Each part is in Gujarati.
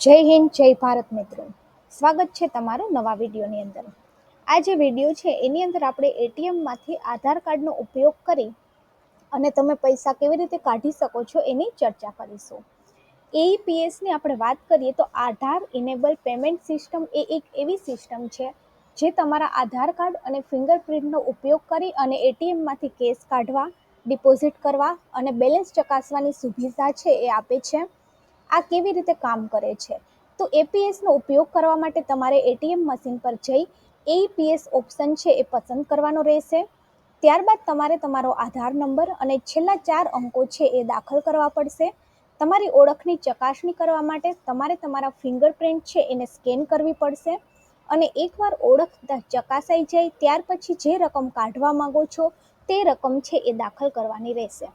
જય હિન્દ, જય ભારત મિત્રો. સ્વાગત છે તમારું નવા વિડીયોની અંદર. આ જે વીડિયો છે, એની અંદર આપણે એટીએમમાંથી આધાર કાર્ડનો ઉપયોગ કરી અને તમે પૈસા કેવી રીતે કાઢી શકો છો એની ચર્ચા કરીશું. એઈપીએસની આપણે વાત કરીએ તો આધાર ઇનેબલ પેમેન્ટ સિસ્ટમ એ એક એવી સિસ્ટમ છે જે તમારા આધાર કાર્ડ અને ફિંગરપ્રિન્ટનો ઉપયોગ કરી અને એટીએમમાંથી કેશ કાઢવા ડિપોઝિટ કરવા અને બેલેન્સ ચકાસવાની સુવિધા છે એ આપે છે. આ કેવી રીતે કામ કરે છે? તો એપીએસનો ઉપયોગ કરવા માટે તમારે એટીએમ મશીન પર જઈ એપીએસ ઓપ્શન છે એ પસંદ કરવાનો રહેશે. ત્યારબાદ તમારે તમારો આધાર નંબર અને છેલ્લા ચાર અંકો છે એ દાખલ કરવા પડશે. તમારી ઓળખની ચકાસણી કરવા માટે તમારે તમારા ફિંગરપ્રિન્ટ છે એને સ્કેન કરવી પડશે અને એકવાર ઓળખ ચકાસાઈ જાય ત્યાર પછી જે રકમ કાઢવા માંગો છો તે રકમ છે એ દાખલ કરવાની રહેશે.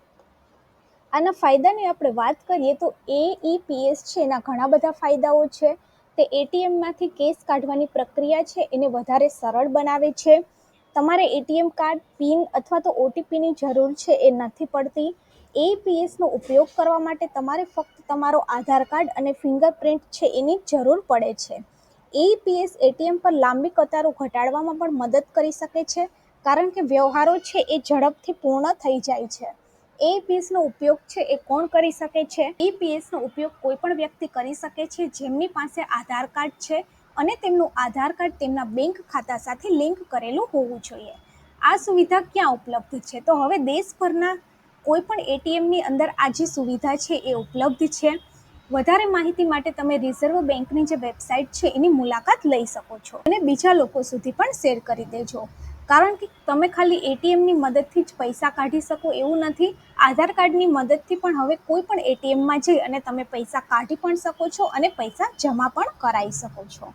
આના ફાયદાની આપણે વાત કરીએ તો એઈપીએસ છે, એના ઘણા બધા ફાયદાઓ છે. તે એટીએમમાંથી કેશ કાઢવાની પ્રક્રિયા છે, એને વધારે સરળ બનાવે છે. તમારે એટીએમ કાર્ડ, પિન અથવા તો ઓટીપીની જરૂર છે એ નથી પડતી. એપીએસનો ઉપયોગ કરવા માટે તમારે ફક્ત તમારો આધાર કાર્ડ અને ફિંગરપ્રિન્ટ છે એની જરૂર પડે છે. એઈપીએસ એટીએમ પર લાંબી કતારો ઘટાડવામાં પણ મદદ કરી શકે છે, કારણ કે વ્યવહારો છે એ ઝડપથી પૂર્ણ થઈ જાય છે. એપીએસનો ઉપયોગ છે એ કોણ કરી શકે છે? એપીએસનો ઉપયોગ કોઈ પણ વ્યક્તિ કરી શકે છે, જેમની પાસે આધાર કાર્ડ છે અને તેમનું આધાર કાર્ડ તેમના બેંક ખાતા સાથે લિંક કરેલું હોવું જોઈએ. આ સુવિધા ક્યાં ઉપલબ્ધ છે? તો હવે દેશભરના કોઈ પણ એટીએમની અંદર આ જે સુવિધા છે એ ઉપલબ્ધ છે. વધારે માહિતી માટે તમે રિઝર્વ બેંકની જે વેબસાઇટ છે એની મુલાકાત લઈ શકો છો અને બીજા લોકો સુધી પણ શેર કરી દેજો. કારણ કે તમે ખાલી એટીએમની મદદથી જ પૈસા કાઢી શકો એવું નથી. આધાર કાર્ડની મદદથી પણ હવે કોઈ પણ એટીએમમાં જઈ અને તમે પૈસા કાઢી પણ શકો છો અને પૈસા જમા પણ કરાવી શકો છો.